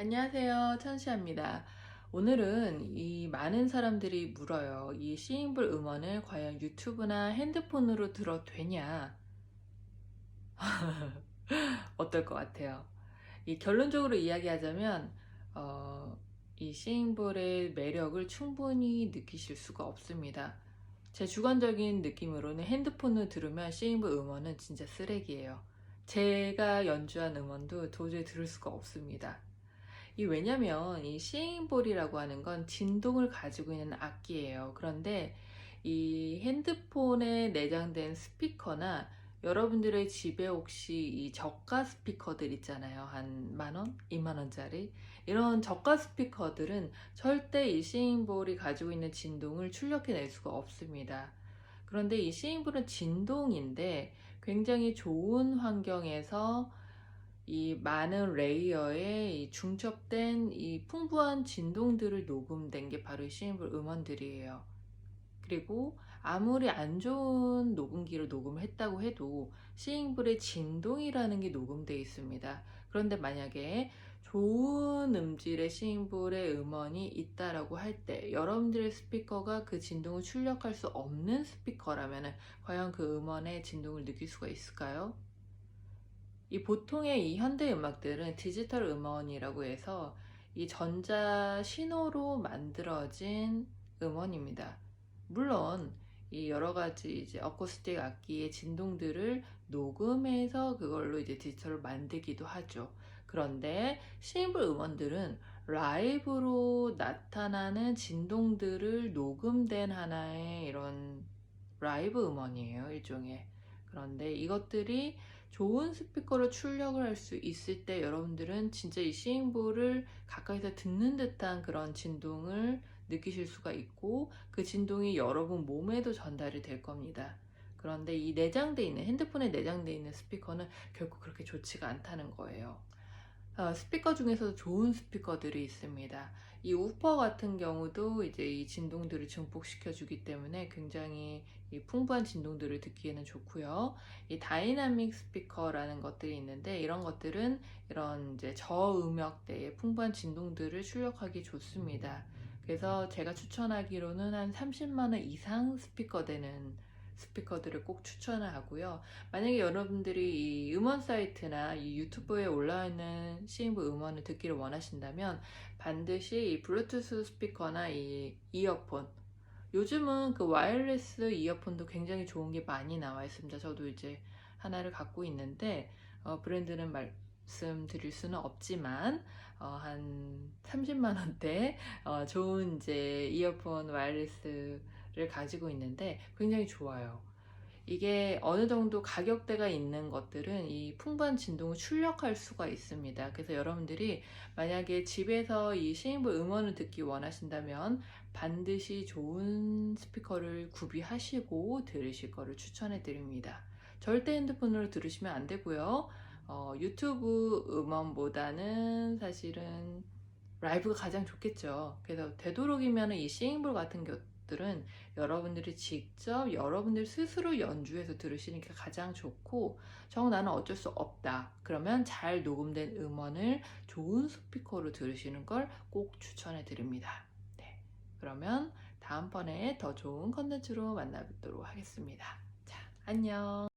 안녕하세요. 천시아입니다. 오늘은 이 많은 사람들이 물어요. 이 시인불 음원을 과연 유튜브나 핸드폰으로 들어도 되냐? 어떨 것 같아요? 이 결론적으로 이야기하자면, 어, 이 시인볼의 매력을 충분히 느끼실 수가 없습니다. 제 주관적인 느낌으로는 핸드폰으로 들으면 시인볼 음원은 진짜 쓰레기예요. 제가 연주한 음원도 도저히 들을 수가 없습니다. 이 왜냐면 이 싱잉볼이라고 하는 건 진동을 가지고 있는 악기예요. 그런데 이 핸드폰에 내장된 스피커나 여러분들의 집에 혹시 이 저가 스피커들 있잖아요. 한 만원? 2만원짜리? 이런 저가 스피커들은 절대 이 싱잉볼이 가지고 있는 진동을 출력해낼 수가 없습니다. 그런데 이 싱잉볼은 진동인데 굉장히 좋은 환경에서 이 많은 레이어에 이 중첩된 이 풍부한 진동들을 녹음된 게 바로 이 시인볼 음원들이에요. 그리고 아무리 안 좋은 녹음기로 녹음을 했다고 해도 시인볼의 진동이라는 게 녹음되어 있습니다. 그런데 만약에 좋은 음질의 시인볼의 음원이 있다라고 할 때 여러분들의 스피커가 그 진동을 출력할 수 없는 스피커라면 과연 그 음원의 진동을 느낄 수가 있을까요? 이 보통의 이 현대 음악들은 디지털 음원이라고 해서 이 전자 신호로 만들어진 음원입니다. 물론 이 여러 가지 이제 어쿠스틱 악기의 진동들을 녹음해서 그걸로 이제 디지털로 만들기도 하죠. 그런데 시인불 음원들은 라이브로 나타나는 진동들을 녹음된 하나의 이런 라이브 음원이에요, 일종의. 그런데 이것들이 좋은 스피커로 출력을 할 수 있을 때 여러분들은 진짜 이 시인볼을 가까이서 듣는 듯한 그런 진동을 느끼실 수가 있고 그 진동이 여러분 몸에도 전달이 될 겁니다. 그런데 이 내장돼 있는 핸드폰에 내장돼 있는 스피커는 결코 그렇게 좋지가 않다는 거예요. 어, 스피커 중에서도 좋은 스피커들이 있습니다. 이 우퍼 같은 경우도 이제 이 진동들을 증폭시켜 주기 때문에 굉장히 이 풍부한 진동들을 듣기에는 좋고요. 이 다이나믹 스피커라는 것들이 있는데 이런 것들은 이런 이제 저음역대의 풍부한 진동들을 출력하기 좋습니다. 그래서 제가 추천하기로는 한 30만 원 이상 스피커 되는 스피커들을 꼭 추천을 하고요. 만약에 여러분들이 이 음원 사이트나 이 유튜브에 올라와 있는 시인부 음원을 듣기를 원하신다면 반드시 이 블루투스 스피커나 이 이어폰 요즘은 그 와이어리스 이어폰도 굉장히 좋은 게 많이 나와 있습니다. 저도 이제 하나를 갖고 있는데 어, 브랜드는 말씀드릴 수는 없지만 어, 한 30만 원대 어, 좋은 이제 이어폰 와이어리스 를 가지고 있는데 굉장히 좋아요. 이게 어느 정도 가격대가 있는 것들은 이 풍부한 진동을 출력할 수가 있습니다. 그래서 여러분들이 만약에 집에서 이 시인부 음원을 듣기 원하신다면 반드시 좋은 스피커를 구비하시고 들으실 거를 추천해 드립니다. 절대 핸드폰으로 들으시면 안 되고요. 어, 유튜브 음원보다는 사실은 라이브가 가장 좋겠죠. 그래서 되도록이면 이 시인볼 같은 것들은 여러분들이 직접 여러분들 스스로 연주해서 들으시는 게 가장 좋고 정 나는 어쩔 수 없다. 그러면 잘 녹음된 음원을 좋은 스피커로 들으시는 걸 꼭 추천해 드립니다. 네, 그러면 다음번에 더 좋은 컨텐츠로 만나 뵙도록 하겠습니다. 자 안녕